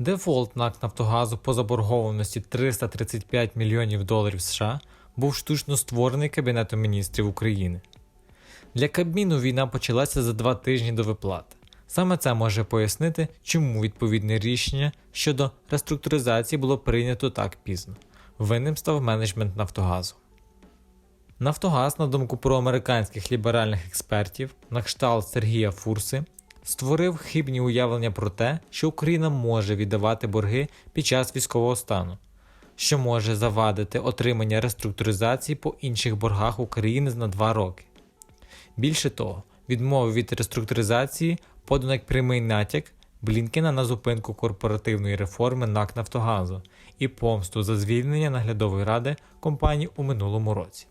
Дефолт НАК Нафтогазу по заборгованості 335 мільйонів доларів США був штучно створений Кабінетом міністрів України. Для Кабміну війна почалася за два тижні до виплати. Саме це може пояснити, чому відповідне рішення щодо реструктуризації було прийнято так пізно. Винним став менеджмент Нафтогазу. Нафтогаз, на думку проамериканських ліберальних експертів, на кшталт Сергія Фурси, створив хибні уявлення про те, що Україна може віддавати борги під час військового стану, що може завадити отримання реструктуризації по інших боргах України на два роки. Більше того, відмови від реструктуризації подано як прямий натяк Блінкена на зупинку корпоративної реформи НАК Нафтогазу і помсту за звільнення наглядової ради компанії у минулому році.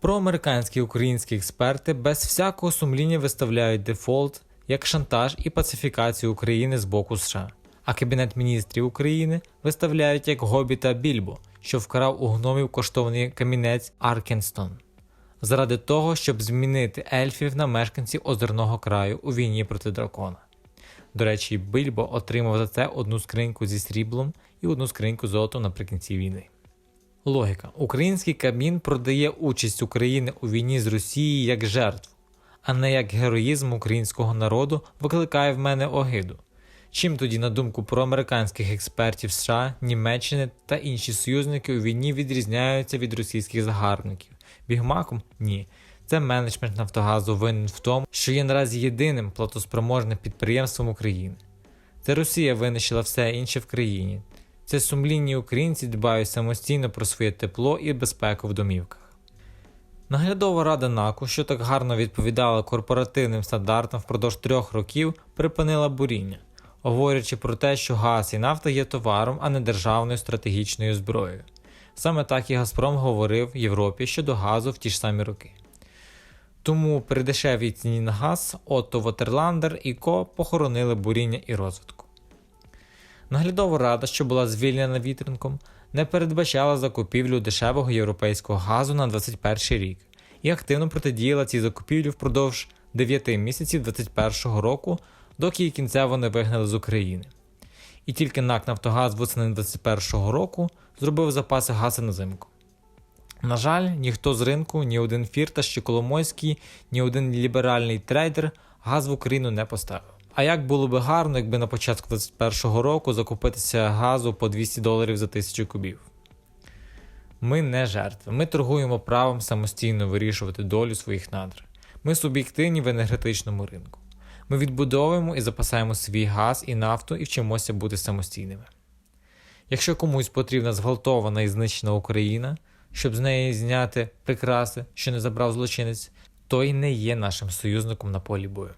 Проамериканські і українські експерти без всякого сумління виставляють дефолт як шантаж і пацифікацію України з боку США, а Кабінет міністрів України виставляють як Гобіта Більбо, що вкрав у гномів коштовний камінець Аркенстон, заради того, щоб змінити ельфів на мешканців озерного краю у війні проти дракона. До речі, Бильбо отримав за це одну скриньку зі сріблом і одну скриньку золотом наприкінці війни. Логіка: Український Кабмін продає участь України у війні з Росією як жертву, а не як героїзм українського народу викликає в мене огиду. Чим тоді, на думку проамериканських експертів США, Німеччини та інші союзники у війні відрізняються від російських загарбників? Бігмаком? Ні. Це менеджмент Нафтогазу винен в тому, що є наразі єдиним платоспроможним підприємством України. Це Росія винищила все інше в країні. Це сумлінні українці дбають самостійно про своє тепло і безпеку в домівках. Наглядова рада НАКу, що так гарно відповідала корпоративним стандартам впродовж трьох років, припинила буріння, говорячи про те, що газ і нафта є товаром, а не державною стратегічною зброєю. Саме так і Газпром говорив Європі щодо газу в ті ж самі роки. Тому при дешевій ціні на газ Отто Вотерландер і Ко похоронили буріння і розвитку. Наглядова рада, що була звільнена вітринком, не передбачала закупівлю дешевого європейського газу на 2021 рік і активно протидіяла цій закупівлі впродовж 9 місяців 2021 року, доки її кінцево не вигнали з України. І тільки НАК Нафтогаз восени 2021 року зробив запаси газу на зимку. На жаль, ніхто з ринку, ні один Фірташ чи Коломойський, ні один ліберальний трейдер газ в Україну не поставив. А як було би гарно, якби на початку 2021 року закупитися газу по 200 доларів за тисячу кубів. Ми не жертви. Ми торгуємо правом самостійно вирішувати долю своїх надр. Ми суб'єктивні в енергетичному ринку. Ми відбудовуємо і запасаємо свій газ і нафту і вчимося бути самостійними. Якщо комусь потрібна зґвалтована і знищена Україна, щоб з неї зняти прикраси, що не забрав злочинець, той не є нашим союзником на полі бою.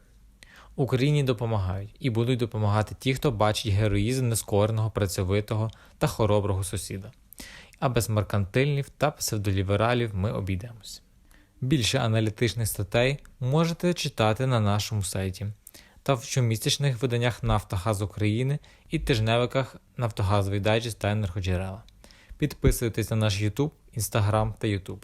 Україні допомагають і будуть допомагати ті, хто бачить героїзм нескореного, працьовитого та хороброго сусіда. А без меркантильнів та псевдолібералів ми обійдемось. Більше аналітичних статей можете читати на нашому сайті та в щомісячних виданнях Нафтогаз України і тижневиках Нафтогазовий дайджест та енергоджерела. Підписуйтесь на наш YouTube, Instagram та YouTube.